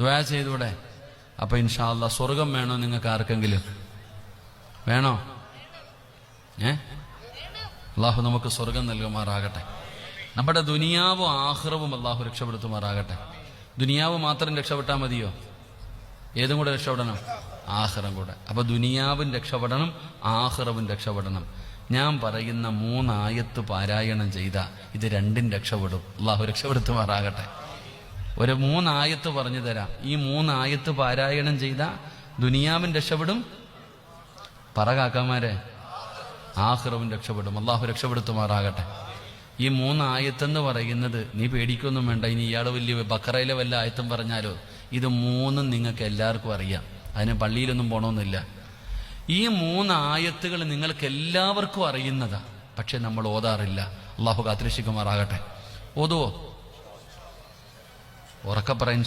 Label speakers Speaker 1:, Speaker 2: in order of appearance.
Speaker 1: ദ്വാ ചെയ്തൂടെ? അപ്പൊ ഇൻഷാല്ല സ്വർഗം വേണോ നിങ്ങൾക്ക് ആർക്കെങ്കിലും? വേണോ? ഏ? അള്ളാഹു നമുക്ക് സ്വർഗം നൽകുമാറാകട്ടെ. നമ്മുടെ ദുനിയാവും ആഹ്റവും അള്ളാഹു രക്ഷപ്പെടുത്തുമാറാകട്ടെ. ദുനിയാവ് മാത്രം രക്ഷപ്പെട്ടാൽ മതിയോ? ഏതും കൂടെ രക്ഷപ്പെടണം? ആഹ്റം കൂടെ. അപ്പൊ ദുനിയാവും രക്ഷപ്പെടണം ആഹ്റവും രക്ഷപ്പെടണം. ഞാൻ പറയുന്ന മൂന്നായത്ത് പാരായണം ചെയ്ത ഇത് രണ്ടും രക്ഷപ്പെടും. അള്ളാഹു രക്ഷപ്പെടുത്തുമാറാകട്ടെ. ഒരു മൂന്നായത്ത് പറഞ്ഞു തരാം. ഈ മൂന്നായത്ത് പാരായണം ചെയ്ത ദുനിയാവും രക്ഷപ്പെടും പറ കാക്കാമാരെ ആഹ്റവും രക്ഷപ്പെടും. അള്ളാഹു രക്ഷപ്പെടുത്തുമാറാകട്ടെ. ഈ മൂന്ന് ആയത്തെന്ന് പറയുന്നത് നീ പേടിക്കൊന്നും വേണ്ട. ഇനി ഇയാൾ വലിയ ബക്കറയിലെ വല്ല ആയത്തും പറഞ്ഞാലോ? ഇത് മൂന്നും നിങ്ങൾക്ക് എല്ലാവർക്കും അറിയാം. അതിന് പള്ളിയിലൊന്നും പോണമെന്നില്ല ഈ മൂന്നായത്തുകൾ നിങ്ങൾക്ക് എല്ലാവർക്കും അറിയുന്നതാ. പക്ഷെ നമ്മൾ ഓതാറില്ല. അള്ളാഹു കാത്തിരക്ഷിക്കുമാറാകട്ടെ. ഓതുവോ? ഉറക്കെ പറയാൻ